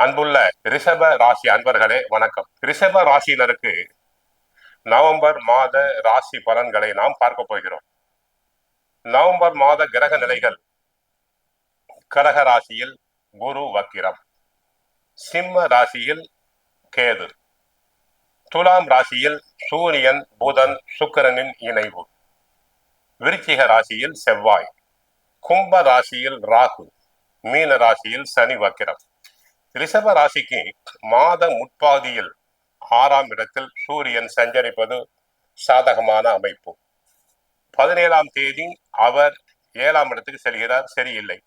அன்புள்ள ரிஷப ராசி அன்பர்களே வணக்கம். ரிஷப ராசியினருக்கு நவம்பர் மாத ராசி பலன்களை நாம் பார்க்க போகிறோம். நவம்பர் மாத கிரக நிலைகள். கடக ராசியில் குரு வக்கிரம். சிம்ம ராசியில் கேது. துலாம் ராசியில் சூரியன் புதன் சுக்கிரனின் இணைவு. விருச்சிக ராசியில் செவ்வாய். கும்ப ராசியில் ராகு. மீன ராசியில் சனி வக்கிரம். ரிஷப ராசிக்கு மாத முற்பாதியில் ஆறாம் இடத்தில் சூரியன் சஞ்சரிப்பது சாதகமான அமைப்பு. பதினேழாம் தேதி அவர் ஏழாம் இடத்துக்கு செல்கிறார் சரியில்லை.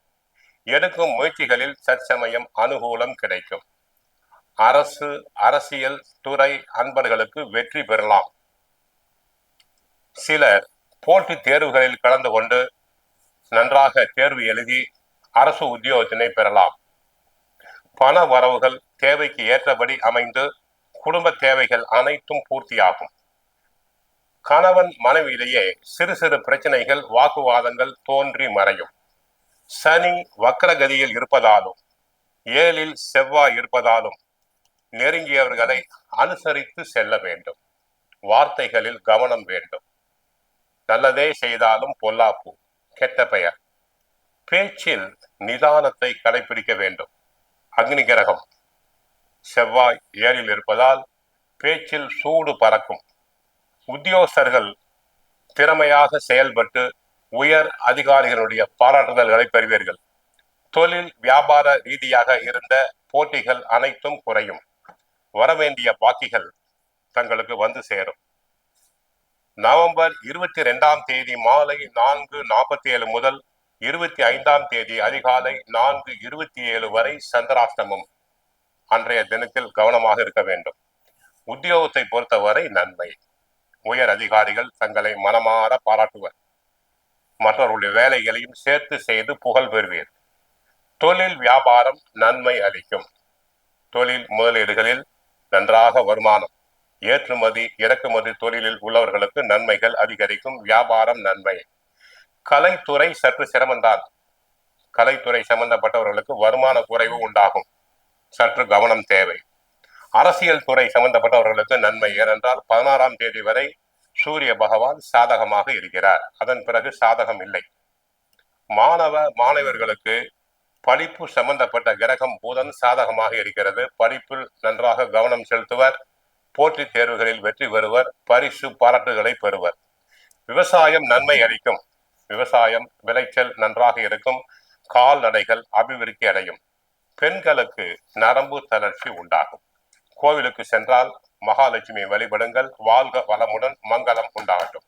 எடுக்கும் முயற்சிகளில் சற்சமயம் அனுகூலம் கிடைக்கும். அரசு அரசியல் துறை அன்பர்களுக்கு வெற்றி பெறலாம். சிலர் போட்டித் தேர்வுகளில் கலந்து கொண்டு நன்றாக தேர்வு எழுதி அரசு உத்தியோகத்தினை பெறலாம். பண வரவுகள் தேவைக்கு ஏற்றபடி அமைந்து குடும்ப தேவைகள் அனைத்தும் பூர்த்தியாகும். கணவன் மனைவியிலேயே சிறு சிறு பிரச்சனைகள் வாக்குவாதங்கள் தோன்றி மறையும். சனி வக்கரகதியில் இருப்பதாலும் ஏழில் செவ்வாய் இருப்பதாலும் நெருங்கியவர்களை அனுசரித்து செல்ல வேண்டும். வார்த்தைகளில் கவனம் வேண்டும். நல்லதே செய்தாலும் பொல்லாப்பு கெட்ட பெயர். பேச்சில் நிதானத்தை கடைபிடிக்க வேண்டும். அக்னி கிரகம் செவ்வாய் ஏழில் இருப்பதால் பேச்சில் சூடு பறக்கும். உத்தியோகஸ்தர்கள் திறமையாக செயல்பட்டு உயர் அதிகாரிகளுடைய பாராட்டுதல்களை பெறுவீர்கள். தொழில் வியாபார ரீதியாக இருந்த போட்டிகள் அனைத்தும் குறையும். வரவேண்டிய பாக்கிகள் தங்களுக்கு வந்து சேரும். நவம்பர் இருபத்தி ரெண்டாம் தேதி மாலை நான்கு நாற்பத்தி ஏழு முதல் இருபத்தி ஐந்தாம் தேதி அதிகாலை நான்கு இருபத்தி ஏழு வரை சந்திராஷ்டமம். அன்றைய தினத்தில் கவனமாக இருக்க வேண்டும். உத்தியோகத்தை பொறுத்தவரை நன்மை. உயர் அதிகாரிகள் தங்களை மனமாற பாராட்டுவர். மற்றவர்களுடைய வேலைகளையும் சேர்த்து செய்து புகழ் பெறுவீர். தொழில் வியாபாரம் நன்மை அளிக்கும். தொழில் முதலீடுகளில் நன்றாக வருமானம். ஏற்றுமதி இறக்குமதி தொழிலில் உள்ளவர்களுக்கு நன்மைகள் அதிகரிக்கும். வியாபாரம் நன்மை. கலைத்துறை சற்று சிரமம்தான் கலைத்துறை சம்பந்தப்பட்டவர்களுக்கு வருமான குறைவு உண்டாகும். சற்று கவனம் தேவை. அரசியல் துறை சம்பந்தப்பட்டவர்களுக்கு நன்மை. ஏனென்றால் பதினாறாம் தேதி வரை சூரிய பகவான் சாதகமாக இருக்கிறார். அதன் பிறகு சாதகம் இல்லை. மாணவ மாணவர்களுக்கு படிப்பு சம்பந்தப்பட்ட கிரகம் புதன் சாதகமாக இருக்கிறது. படிப்பில் நன்றாக கவனம் செலுத்துவர். போட்டித் தேர்வுகளில் வெற்றி பெறுவர். பரிசு பாராட்டுகளை பெறுவர். விவசாயம் நன்மை அளிக்கும். விவசாயம் விளைச்சல் நன்றாக இருக்கும். கால்நடைகள் அபிவிருத்தி அடையும். பெண்களுக்கு நரம்பு தளர்ச்சி உண்டாகும். கோவிலுக்கு சென்றால் மகாலட்சுமி வழிபடுங்கள். வாழ்க வளமுடன் மங்களம் உண்டாகட்டும்.